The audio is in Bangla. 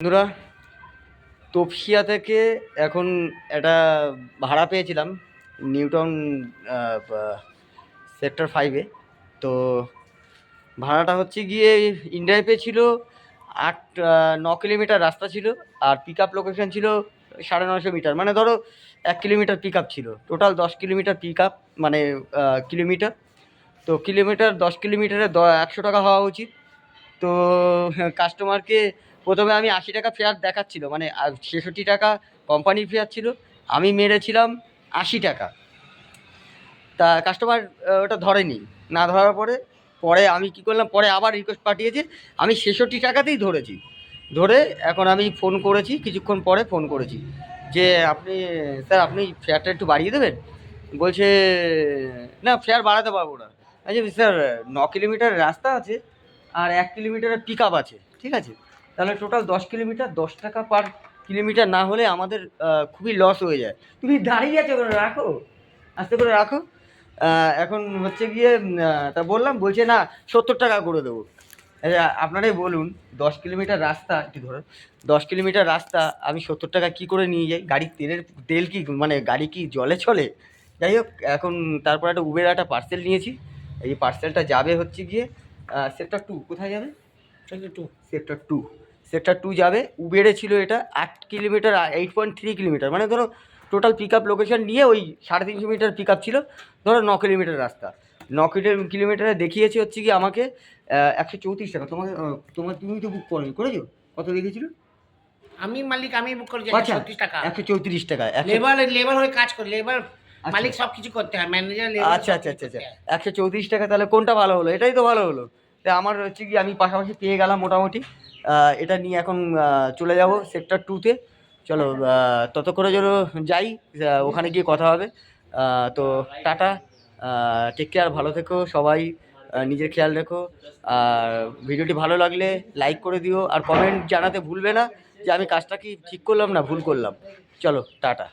বন্ধুরা, তপসিয়া থেকে এখন একটা ভাড়া পেয়েছিলাম নিউটন সেক্টর ফাইভে তো ভাড়াটা হচ্ছে গিয়ে ইন্ডিয়ায় পেয়েছিল আট ন কিলোমিটার রাস্তা ছিল আর পিক আপ লোকেশন ছিল সাড়ে নশো মিটার। মানে ধরো এক কিলোমিটার পিক আপ ছিল। টোটাল দশ কিলোমিটার পিক আপ মানে কিলোমিটার। তো কিলোমিটার দশ কিলোমিটারে দ, একশো টাকা হওয়া উচিত। তো কাস্টমারকে প্রথমে আমি আশি টাকা ফেয়ার দেখাচ্ছিল মানে ছেষট্টি টাকা কোম্পানির ফেয়ার ছিল, আমি মেরেছিলাম আশি টাকা। তা কাস্টমার ওটা ধরেনি। না ধরার পরে পরে আমি কি করলাম, পরে আবার রিকোয়েস্ট পাঠিয়েছে, আমি ছেষট্টি টাকাতেই ধরেছি। ধরে এখন আমি ফোন করেছি, কিছুক্ষণ পরে ফোন করেছি, যে আপনি, স্যার আপনি ফেয়ারটা একটু বাড়িয়ে দেবেন? বলছে, না ফেয়ার বাড়াতে পারব না। আচ্ছা স্যার, ন কিলোমিটার রাস্তা আছে, আর এক কিলোমিটারের পিক আছে, ঠিক আছে? তাহলে টোটাল দশ কিলোমিটার, দশ টাকা পার কিলোমিটার না হলে আমাদের খুবই লস হয়ে যায়। তুমি দাঁড়িয়ে আছো করে রাখো। আস্তে করে রাখো। এখন হচ্ছে গিয়ে তা বললাম, বলছে না, সত্তর টাকা করে দেবো। আপনারাই বলুন, দশ কিলোমিটার রাস্তা, একটু ধরো, দশ কিলোমিটার রাস্তা, আমি সত্তর টাকা কি করে নিয়ে যাই? গাড়ির তেলের, তেল কি মানে গাড়ি কি জলে চলে যাই হোক, এখন তারপর একটা উবের একটা পার্সেল নিয়েছি। এই পার্সেলটা যাবে হচ্ছে গিয়ে সেটা টু, কোথায় যাবে? একটু সেক্টর টু সেক্টর টু যাবে উবেরে ছিল এটা আট kilometre eight point three kilometre. মানে ধরো টোটাল পিক আপ লোকেশন নিয়ে ওই সাড়ে তিনশো মিটার পিক আপ ছিল ধরো ন কিলোমিটার রাস্তা। ন কিলো- কিলোমিটারে দেখিয়েছে হচ্ছে কি আমাকে একশো চৌত্রিশ টাকা। তোমাকে তোমার তুমি তো বুক করো করেছ? কত দেখেছিল আমি মালিক আমি বুক করেছি আচ্ছা টাকা। একশো চৌত্রিশ টাকা লেবার লেবার হয়ে কাজ করি লেবার মালিক সব কিছু করতে হয় ম্যানেজার আচ্ছা আচ্ছা আচ্ছা আচ্ছা। একশো চৌত্রিশ টাকা তাহলে কোনটা ভালো হলো? এটাই তো ভালো হলো। তা আমার হচ্ছে কি আমি পাশাপাশি পেয়ে গেলাম মোটামুটি। এটা নিয়ে এখন চলে যাব সেক্টর টুতে চলো আহ, ততক্ষণে যেন যাই ওখানে গিয়ে কথা হবে। তো টাটা। টেক কেয়ার ভালো থেকো সবাই। নিজের খেয়াল রেখো। আর ভিডিওটি ভালো লাগলে লাইক করে দিও। আর কমেন্ট জানাতে ভুলবে না যে আমি কাজটা কি ঠিক করলাম না ভুল করলাম। চলো টাটা।